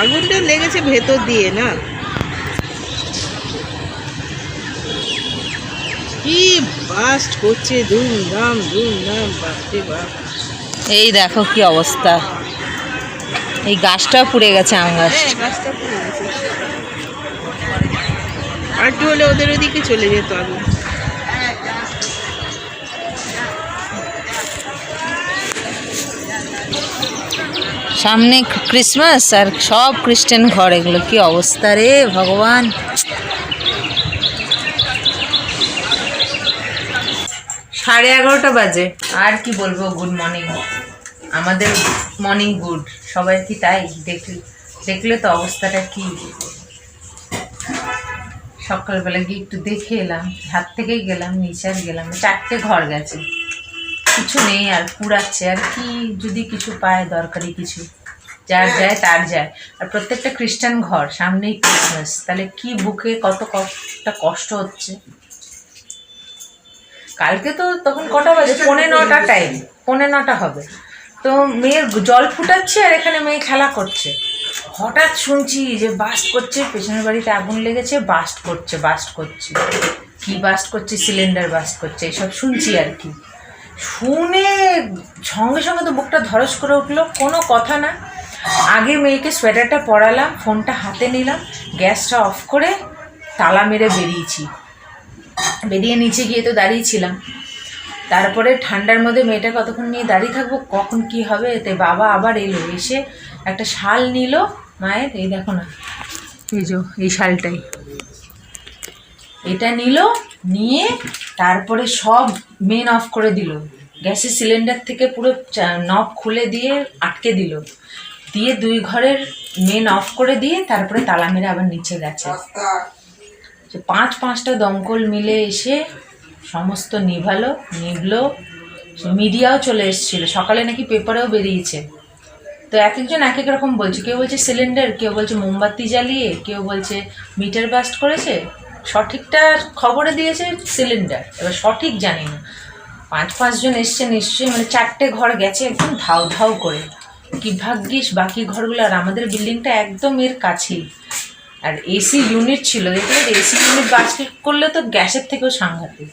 আগুনটা লেগেছে ভেতর দিয়ে না? কি বাস্ট করছে ধুমধাম ধুমধাম বাপরে বাপ। এই দেখো কি অবস্থা। এই গাছটাও পুড়ে গেছে আম গাছ। হ্যাঁ, গাছটা পুড়ে গেছে। আর একটু হলে ওদের ওদিকে চলে যেত আগুন সামনে ক্রিসমাস আর সব খ্রিস্টান ঘর, এগুলো কি অবস্থা রে ভগবান? সাড়ে এগারোটা বাজে। আর কি বলব গুড মর্নিং আমাদের মর্নিং গুড সবাই কি তাই? দেখলে দেখলে তো অবস্থাটা কি? সকালবেলা গিয়ে একটু দেখে এলাম, হাত থেকেই গেলাম, নিচে আর গেলাম চারটে ঘর গেছে। কিছু নেই আর পুরাচ্ছে আর কি যদি কিছু পায় দরকারি কিছু? যার যায় তার যায়। আর প্রত্যেকটা খ্রিস্টান ঘর সামনেই ক্রিসমাস তাহলে কি বুকে কত কষ্টটা কষ্ট হচ্ছে? কালকে তো তখন কটা বাজে? পৌনে নটা টাইম পৌনে নটা হবে। তো মেয়ের জল ফুটাচ্ছে আর এখানে মেয়ে খেলা করছে। হঠাৎ শুনছি যে বাস্ট করছে পেছনের বাড়িতে আগুন লেগেছে বাস্ট করছে বাস্ট করছে। কি বাস্ট করছে? সিলিন্ডার বাস্ট করছে এসব শুনছি আর কি। শুনে সঙ্গে সঙ্গে তো বুকটা ধরস করে উঠল। কোনো কথা না। আগে মেয়েকে সোয়েটারটা পরালাম, ফোনটা হাতে নিলাম, গ্যাসটা অফ করে তালা মেরে বেরিয়েছি। বেরিয়ে নিচে গিয়ে তো দাঁড়িয়েছিলাম তারপরে ঠান্ডার মধ্যে মেয়েটা কতক্ষণ নিয়ে দাঁড়িয়ে থাকব, কখন কি হবে? এতে বাবা আবার এলো, এসে একটা শাল নিল মায়ের। এই দেখো না, এই যে, এই শালটাই। এটা নিল, নিয়ে তারপরে সব মেন অফ করে দিল। গ্যাসের সিলিন্ডার থেকে পুরো নব খুলে দিয়ে আটকে দিল। দিয়ে দুই ঘরের মেন অফ করে দিয়ে তারপরে তালা মেরে আবার নিচে গেছে। পাঁচ পাঁচটা দমকল মিলে এসে সমস্ত নিভালো, নিভলো, মিডিয়াও চলে এসেছিল। সকালে নাকি পেপারেও বেরিয়েছে। তো এক একজন এক এক রকম বলছে। কেউ বলছে সিলিন্ডার কেউ বলছে মোমবাতি জ্বালিয়ে, কেউ বলছে মিটার বাস্ট করেছে। সঠিকটা খবরে দিয়েছে সিলিন্ডার, এবার সঠিক জানি না। পাঁচ পাঁচজন এসছে, নিশ্চয়ই মানে চারটে ঘর গেছে, একদম ধাউ ধাউ করে। কি ভাগ্যিস, বাকি ঘরগুলো আর আমাদের বিল্ডিংটা একদম এর কাছেই। আর এসি ইউনিট ছিল এসি ইউনিট বাস করলে তো গ্যাসের থেকেও সাংঘাতিক।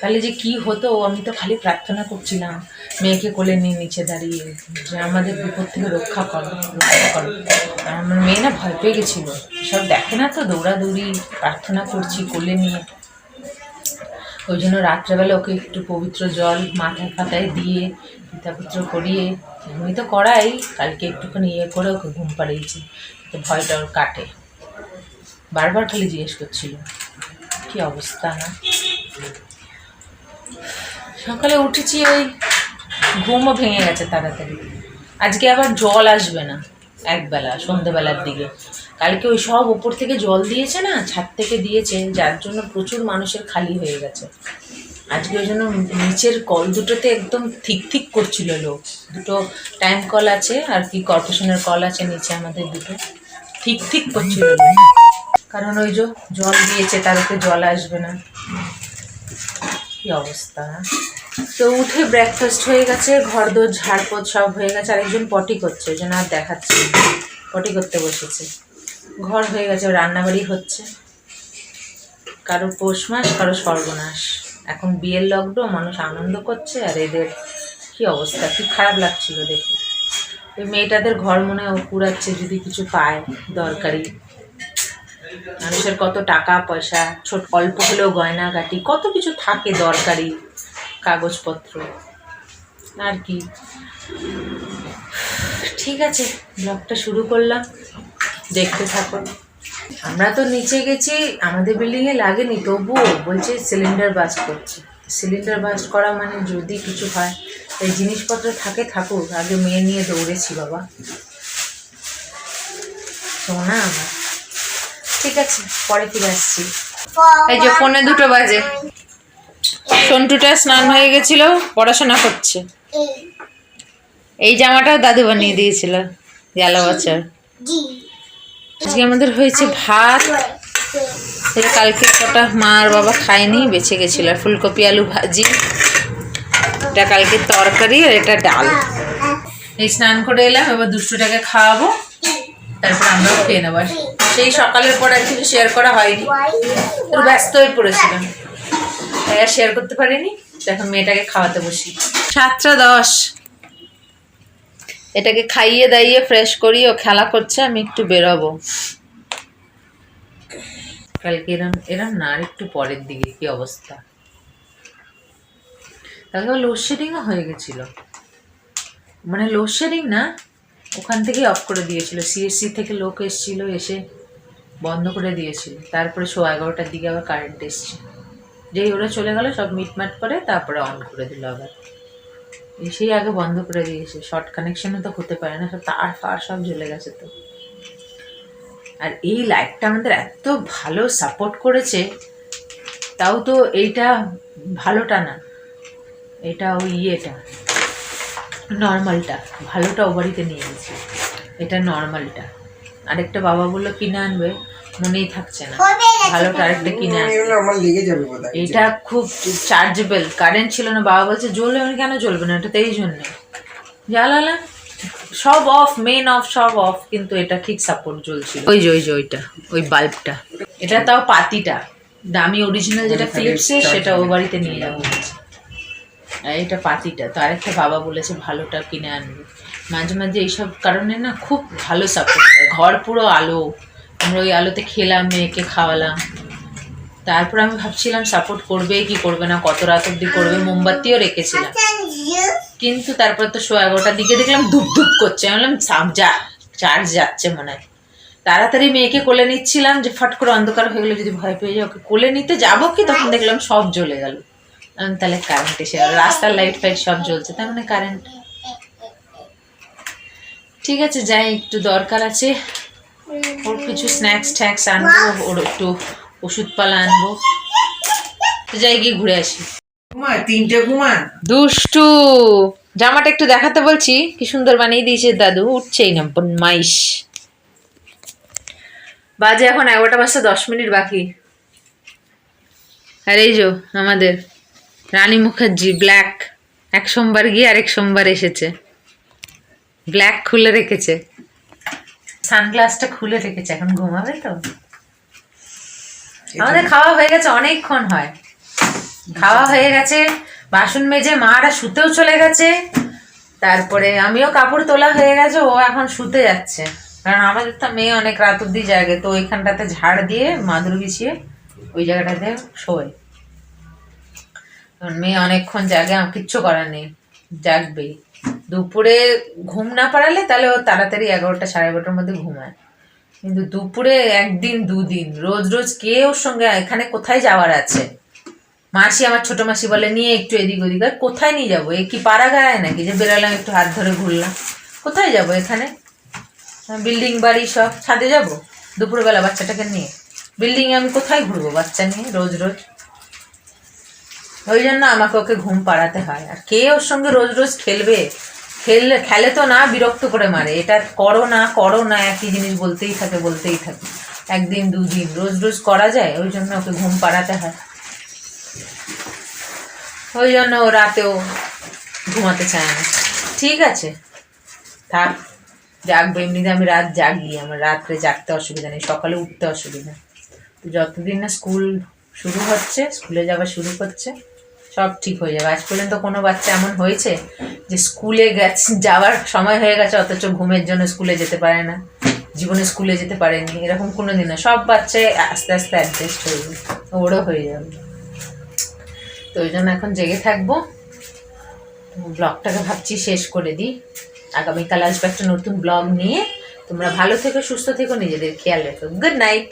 তাহলে যে কি হতো, আমি তো খালি প্রার্থনা করছিলাম মেয়েকে কোলে নিয়ে নিচে দাঁড়িয়ে, যে আমাদের বিপদ থেকে রক্ষা করো রক্ষা করো। আমার মেয়ে না ভয় পেয়ে গেছিল। সব দেখে না তো, দৌড়াদৌড়ি, প্রার্থনা করছি কোলে নিয়ে। ওই জন্য রাত্রেবেলা ওকে একটু পবিত্র জল মাথায় ফাতায় দিয়ে, পিতাপুত্র করিয়ে, এমনি তো করাই, কালকে একটুখানি ইয়ে করে ওকে ঘুম পাড়িয়েছি। তো ভয়টা ওর কাটে। বারবার খালি জিজ্ঞেস করছিল, কি অবস্থা না? সকালে উঠেছি, ওই ঘুমও ভেঙে গেছে তাড়াতাড়ি। আজকে আবার জল আসবে না, একবেলা, সন্ধেবেলার দিকে। কালকে ওই সব ওপর থেকে জল দিয়েছে না, ছাদ থেকে দিয়েছে, যার জন্য প্রচুর মানুষের খালি হয়ে গেছে। আজকে ওই জন্য নিচের কল দুটোতে একদম ঠিক ঠিক করছিল লোক। দুটো টাইম কল আছে, আর কি কর্পোরেশনের কল আছে নিচে আমাদের দুটো। ঠিক ঠিক করছিল কারণ ওই যে জল দিয়েছে, তার উপরে জল আসবে না। কি অবস্থা? তো উঠে ব্রেকফাস্ট হয়ে গেছে ঘর দোর ঝাড়পোছ সব হয়ে গেছে, আরেকজন পটি করছে, ওই জন্য আর দেখাচ্ছি। পটি করতে বসেছে। ঘর হয়ে গেছে রান্নাবাড়ি হচ্ছে। কারও পৌষ মাস, কারও সর্বনাশ। এখন বিয়ের লগ্ন, মানুষ আনন্দ করছে, আর এদের কি অবস্থা, কি খারাপ লাগছিল দেখে। ওই মেয়েটাদের ঘর মনে হয় কুড়াচ্ছে যদি কিছু পায়, দরকারি। মানুষের কত টাকা, পয়সা, ছোট, অল্প হলেও গয়নাগাটি, কত কিছু থাকে দরকারি কাগজপত্র। আর কি? ঠিক আছে, ব্লগটা শুরু করলাম। দেখতে থাকো। আমরা তো নিচে গেছি, আমাদের বিল্ডিংয়ে লাগেনি, তবুও বলছে সিলিন্ডার বাস্ট করছে। সিলিন্ডার বাস্ট করা মানে যদি কিছু হয়, এই জিনিসপত্র থাকে থাকুক, আগে মেয়ে নিয়ে দৌড়েছি বাবা। শোনা? আমার ঠিক আছে, পরে ফিরে আসছি। এই যে পৌনে দুটো বাজে। সন্টুটা স্নান হয়ে গেছিল, পড়াশোনা করছে। এই জামাটাও দাদু বানিয়ে দিয়েছিল গেল বছর আজকে আমাদের হয়েছে ভাত। কালকে কটা মা আর বাবা খায়নি, বেঁচে গেছিল। ফুলকপি, আলু ভাজি, এটা কালকে তরকারি আর এটা ডাল। এই স্নান করে এলাম, এবার দুশো টাকা খাওয়াবো। তারপর আমরা খেয়ে নেবার সেই সকালের পর আর কিছু শেয়ার করা হয়নি। একটু ব্যস্ত হয়ে পড়েছিলাম। তাই আর শেয়ার করতে পারিনি। এখন মেয়েটাকে খাওয়াতে বসি। সাতটা দশ। এটাকে খাইয়ে দাইয়ে ফ্রেশ করি ও খেলা করছে, আমি একটু বেরোবো। কালকে এরম এরম না, আর একটু পরের দিকে কি অবস্থা। কালকে লোডশেডিংও হয়ে গেছিল। মানে লোডশেডিং না ওখান থেকেই অফ করে দিয়েছিল। সিএসসি থেকে লোক এসেছিল, এসে বন্ধ করে দিয়েছিল। তারপরে শো এগারোটার দিকে আবার কারেন্ট এসছে। যেই ওরা চলে গেল, সব মিটমাট করে তারপরে অন করে দিল আবার। এসেই আগে বন্ধ করে দিয়েছে। শর্ট কানেকশনও তো হতে পারে না, সব তার ফার সব জ্বলে গেছে তো। আর এই লাইটটা আমাদের এত ভালো সাপোর্ট করেছে, তাও তো এইটা ভালোটা না। এটা ওই ইয়েটা। নর্মালটা ভালোটা ও বাড়িতে নিয়ে গেছি এটা নর্মালটা। আরেকটা বাবা বলল কিনে আনবে। মনেই থাকছে না। ভালোটা আরেকটা কিনে আনবে। এটা খুব চার্জেবল কারেন্ট ছিল না বাবা বলছে জ্বলবে? কেন জ্বলবে না? এটা তো এই জন্যে। জ্বালালাম সব অফ মেন অফ সব অফ কিন্তু এটা ঠিক সাপোর্ট জ্বলছিল। ওই যে ওই যে ওইটা ওই বাল্বটা এটা তাও পাতিটা। দামি অরিজিনাল যেটা ফিলিপসের সেটা ও বাড়িতে নিয়ে যাব। এটা পাতিটা, তো আরেকটা বাবা বলেছে ভালোটা কিনে আনবে। মাঝে মাঝে এইসব কারণে না খুব ভালো সাপোর্ট ঘর পুরো আলো, আমরা ওই আলোতে খেলাম, মেয়েকে খাওয়ালাম। তারপর আমি ভাবছিলাম সাপোর্ট করবে কি করবে না, কত রাত অব্দি করবে, মোমবাতিও রেখেছিলাম। কিন্তু তারপর তো শো এগারোটার দিকে দেখলাম ধুপ ধুপ করছে। আমি বললাম, "সাম- যা, চার্জ যাচ্ছে মনে হয়। তাড়াতাড়ি মেয়েকে কোলে নিচ্ছিলাম যে ফট করে অন্ধকার হয়ে গেলে যদি ভয় পেয়ে যাও কোলে নিতে যাব কি? তখন দেখলাম সব জ্বলে গেল। তাহলে কারেন্ট এসে রাস্তার লাইট ফাইট সব জ্বলছে তার মানে কারেন্ট ঠিক আছে যাই একটু দরকার আছে। ওর কিছু স্ন্যাক্স ট্যাক্স আনব ওর একটু ওষুধপালা আনব। তো যাই গিয়ে ঘুরে আসি। তিনটে দুষ্টু জামাটা একটু দেখাতে বলছি কি সুন্দর বানিয়ে দিয়েছে দাদু উঠছেই না মাইশ। বাজে এখন এগারোটা বাজতে দশ মিনিট বাকি। আর এই যো আমাদের রানী মুখার্জি ব্ল্যাক এক সোমবার গিয়ে আরেক সোমবার এসেছে। ব্ল্যাক খুলে রেখেছে। সানগ্লাসটা খুলে রেখেছে এখন ঘুমাবে তো? আমাদের খাওয়া হয়ে গেছে অনেকক্ষণ হয়। খাওয়া হয়ে গেছে বাসন মেজে মারা শুতেও চলে গেছে। তারপরে আমিও কাপড় তোলা হয়ে গেছে ও এখন শুতে যাচ্ছে। কারণ আমাদের তো মেয়ে অনেক রাত অব্দি জাগে তো ওইখানটাতে ঝাড় দিয়ে মাদুর বিছিয়ে ওই জায়গাটাতে শোয়। কারণ মেয়ে অনেকক্ষণ জাগে, আমার কিচ্ছু করার নেই জাগবেই দুপুরে ঘুম না পারালে তাহলে ও তাড়াতাড়ি এগারোটা সাড়ে এগারোটার মধ্যে ঘুমায়। কিন্তু দুপুরে একদিন, দুদিন, রোজ রোজ কে ওর সঙ্গে, এখানে কোথায় যাওয়ার আছে? মাসি আমার ছোট মাসি বলে, নিয়ে একটু এদিক ওদিক, আর কোথায় নিয়ে যাব? এ কি পাড়া গায়ে নাকি? যে বেরোলাম একটু হাত ধরে ঘুরলাম। কোথায় যাব এখানে? বিল্ডিং, বাড়ি সব ছাদে যাব? দুপুরবেলা বাচ্চাটাকে নিয়ে? বিল্ডিংয়ে আমি কোথায় ঘুরবো বাচ্চা নিয়ে, রোজ রোজ? ওই জন্য আমাকে ওকে ঘুম পাড়াতে হয়। আর কে ওর সঙ্গে রোজ রোজ খেলবে? খেললে, খেলে তো না, বিরক্ত করে মারে। এটা করো না করো না, একই জিনিস বলতেই থাকে বলতেই থাকে। একদিন, দুদিন, রোজ রোজ করা যায়, ওই জন্য ওকে ঘুম পাড়াতে হয়। ওই জন্য ও রাতেও ঘুমাতে চায় না। ঠিক আছে, থাক জাগবো এমনিতে আমি রাত জাগি, আমার রাত্রে জাগতে অসুবিধা নেই, সকালে উঠতে অসুবিধা। তো যতদিন না স্কুল শুরু হচ্ছে, স্কুলে যাওয়া শুরু করছে সব ঠিক হয়ে যাবে। আজ পর্যন্ত কোনো বাচ্চা এমন হয়েছে যে স্কুলে গেছে, যাওয়ার সময় হয়ে গেছে, অথচ ঘুমের জন্য স্কুলে যেতে পারে না। জীবনে স্কুলে যেতে পারেনি, এরকম কোনো দিন না। সব বাচ্চাই আস্তে আস্তে অ্যাডজাস্ট হয়ে যাবে, ওরও হয়ে যাবে। তো ওই জন্য এখন জেগে থাকব। ব্লগটাকে ভাবছি শেষ করে দিই। আগামীকাল আসবে একটা নতুন ব্লগ নিয়ে। তোমরা ভালো থেকো, সুস্থ থেকো, নিজেদের খেয়াল রেখো। Good night